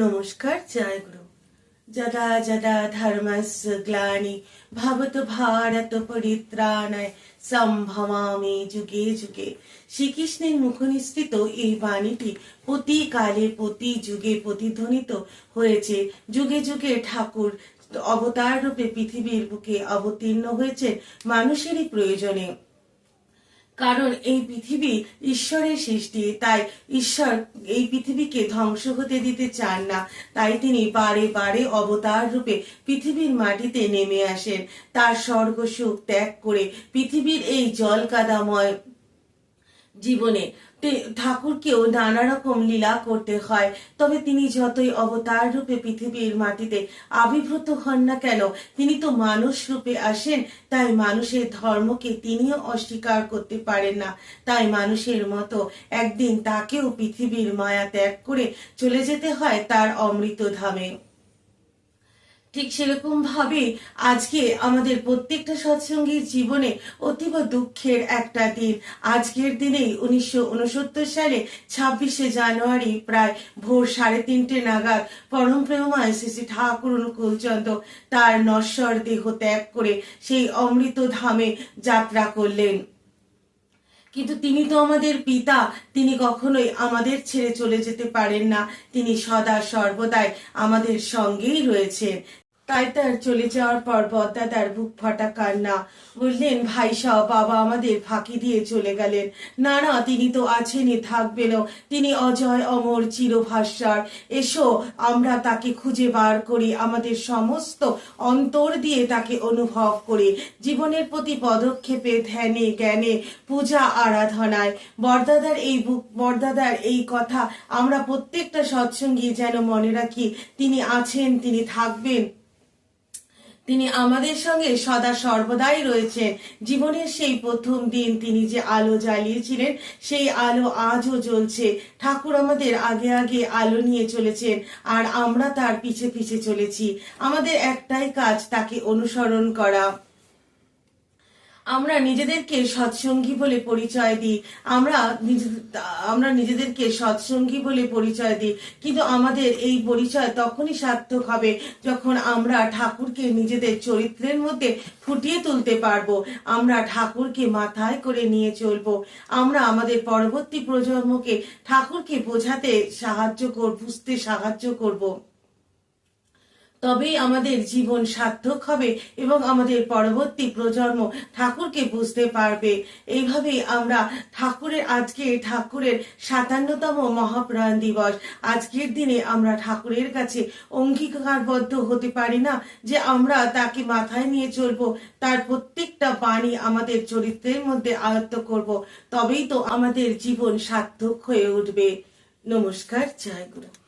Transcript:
নমস্কার জয় গুরু যদা যদা ধর্মস্য গ্লানি ভবত ভারত পরিত্রাণায় সম্ভবামি যুগে যুগে। শ্রীকৃষ্ণের মুখনিসৃত এই বাণীটি প্রতি কালে প্রতি যুগে প্রতিধ্বনিত হয়েছে। যুগে যুগে ঠাকুর অবতার রূপে পৃথিবীর বুকে অবতীর্ণ হয়েছে মানুষেরই প্রয়োজনে। কারণ এই পৃথিবী ঈশ্বরের সৃষ্টি, তাই ঈশ্বর এই পৃথিবীকে ধ্বংস হতে দিতে চান না। তাই তিনি বারে বারে অবতার রূপে পৃথিবীর মাটিতে নেমে আসেন। তার স্বর্গ সুখ ত্যাগ করে পৃথিবীর এই জল কাদাময় জীবনে। ঠাকুরকেও নানা রকম লীলা করতে হয়। তবে তিনি যতই অবতার রূপে পৃথিবীর মাটিতে আবির্ভূত হন না কেন, তিনি তো মানুষ রূপে আসেন, তাই মানুষের ধর্মকে তিনিও অস্বীকার করতে পারেন না। তাই মানুষের মতো একদিন তাকেও পৃথিবীর মায়া ত্যাগ করে চলে যেতে হয় তার অমৃত ধামে ঠিক সেরকম ভাবে আজকে আমাদের প্রত্যেকটা সৎসঙ্গীর জীবনে অতীব দুঃখের একটা দিন। আজকের দিনেই উনিশশো উনসত্তর সালে ছাব্বিশে জানুয়ারি প্রায় ভোর সাড়ে তিনটে নাগাদ পরম প্রেমায় শ্রী শ্রী ঠাকুর অনুকূলচন্দ্র তার নশ্বর দেহ ত্যাগ করে সেই অমৃত ধামে যাত্রা করলেন। কিন্তু তিনি তো আমাদের পিতা, তিনি কখনোই আমাদের ছেড়ে চলে যেতে পারেন না। তিনি সদা সর্বদাই আমাদের সঙ্গেই রয়েছেন। তাই তার চলে যাওয়ার পর বদ্দা তার বুক ফাটা কান্না। বললেন, ভাই সহ বাবা আমাদের ফাঁকি দিয়ে চলে গেলেন। না না, তিনি তো আছেনই থাকবেনও। তিনি অজয় অমর চিরভাস্বর এসো, আমরা তাকে খুঁজে বার করি। আমাদের সমস্ত অন্তর দিয়ে তাকে অনুভব করি। জীবনের প্রতি পদক্ষেপে ধ্যানে, জ্ঞানে, পূজা, আরাধনায়। বরদাদার এই বুক, বরদাদার এই কথা আমরা প্রত্যেকটা সৎসঙ্গী যেন মনে রাখি, তিনি আছেন, তিনি থাকবেন। তিনি আমাদের সঙ্গে সদা সর্বদাই রয়েছে জীবনের সেই প্রথম দিন তিনি যে আলো জ্বালিয়েছিলেন, সেই আলো আজও জ্বলছে। ঠাকুর আমাদের আগে আগে আলো নিয়ে চলেছেন আর আমরা তার পিছে পিছে চলেছি। আমাদের একটাই কাজ তাকে অনুসরণ করা। আমরা নিজেদেরকে সৎসঙ্গী বলে পরিচয় দিই। আমরা আমরা নিজেদেরকে সৎসঙ্গী বলে পরিচয় দিই। কিন্তু আমাদের এই পরিচয় তখনই সার্থক হবে যখন আমরা ঠাকুরকে নিজেদের চরিত্রের মধ্যে ফুটিয়ে তুলতে পারব। আমরা ঠাকুরকে মাথায় করে নিয়ে চলবো। আমরা আমাদের পরবর্তী প্রজন্মকে ঠাকুরকে বোঝাতে সাহায্য কর বুঝতে সাহায্য করব। তবেই আমাদের জীবন সার্থক হবে এবং আমাদের পরবর্তী প্রজন্ম ঠাকুরকে বুঝতে পারবে। এইভাবেই আমরা ঠাকুরের, আজকে ঠাকুরের সাতান্নতম মহাপ্রাণ দিবস। আজকের দিনে আমরা ঠাকুরের কাছে অঙ্গীকারবদ্ধ হতে পারি না যে আমরা তাকে মাথায় নিয়ে চলবো, তার প্রত্যেকটা বাণী আমাদের চরিত্রের মধ্যে আয়ত্ত করব। তবেই তো আমাদের জীবন সার্থক হয়ে উঠবে। নমস্কার, জয় গুরু।